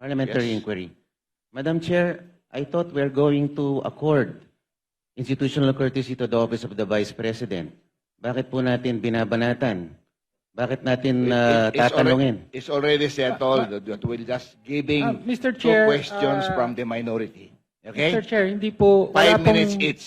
Parliamentary Yes. inquiry. Madam Chair, I thought we're going to accord institutional courtesy to the office of the Vice President. Bakit po natin binabanatan? Bakit natin uh, It- it's tatanungin? already- It's already settled that that we're just giving Ah, Mr. two Chair, questions ah, from the minority. Okay? Mr. Chair, hindi po, wala Five minutes pong, each.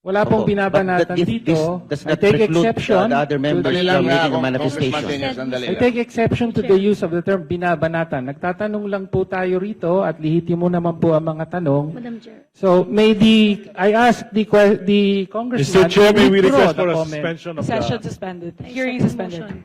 Wala pong Opo. binabanatan But that- dito. This does I not take preclude exception the other to members the- Sandali lang, from making a Congressman manifestation. Sandali I lang. take exception to the use of the term binabanatan. Nagtatanong lang po tayo rito at lihitimo naman po ang mga tanong. Madam Chair. So may the, I ask the, que- the congressman Mr. Chair, may to we withdraw request for a comment. suspension of Session the... suspended. I Hearing suspended. motion.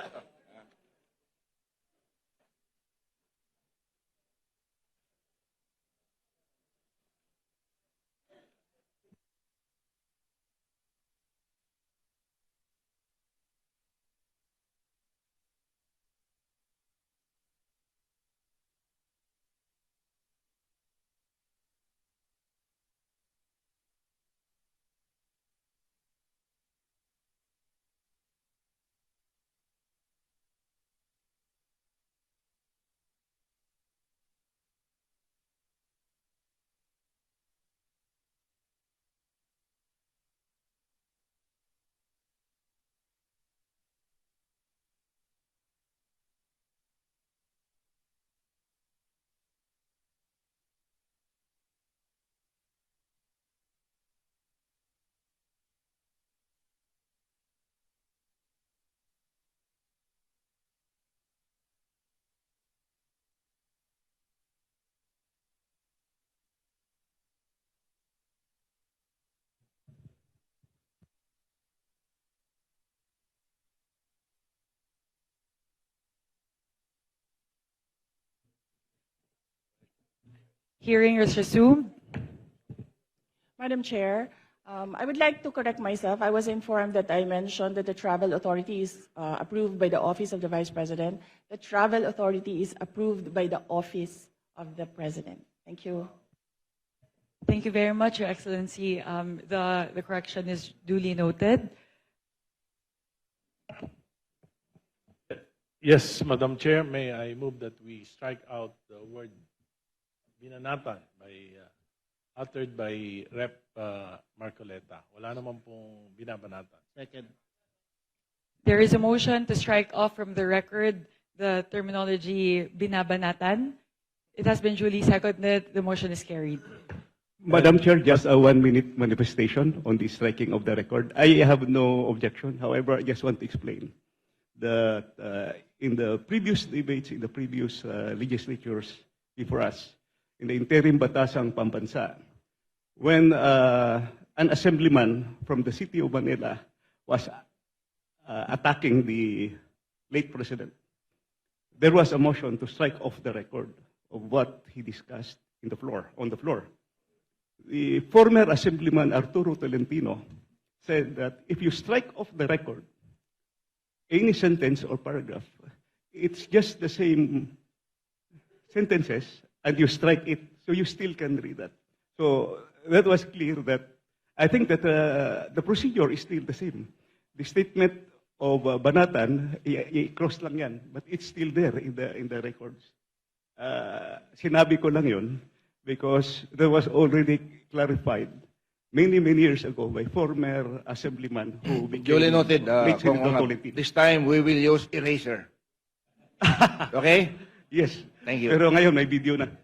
Hearing is resumed. Madam Chair, um, I would like to correct myself. I was informed that I mentioned that the travel authority is uh, approved by the Office of the Vice President. The travel authority is approved by the Office of the President. Thank you. Thank you very much, Your Excellency. Um, the, the correction is duly noted. Yes, Madam Chair, may I move that we strike out the word binanatan by, uh, uttered by Rep. uh, Marcoleta. Wala naman pong binabanatan. Second. There is a motion to strike off from the record the terminology binabanatan. It has been duly seconded. The motion is carried. Madam Chair, just a one-minute manifestation on the striking of the record. I have no objection. However, I just want to explain that uh, in the previous debates, in the previous uh, legislatures before us, in the interim Batasang Pambansa, when uh, an assemblyman from the city of Manila was uh, attacking the late president, there was a motion to strike off the record of what he discussed in the floor, on the floor. The former Assemblyman Arturo Tolentino said that if you strike off the record any sentence or paragraph, it's just the same sentences and you strike it, so you still can read that. So that was clear that I think that uh, the procedure is still the same. The statement of uh, Banatan, i-cross lang yan, but it's still there in the, in the records. Uh, sinabi ko lang yun because there was already clarified many, many years ago by former assemblyman who became Duly noted, uh, Kong. This time, we will use eraser. Okay? Yes. Thank you. Pero ngayon may video na.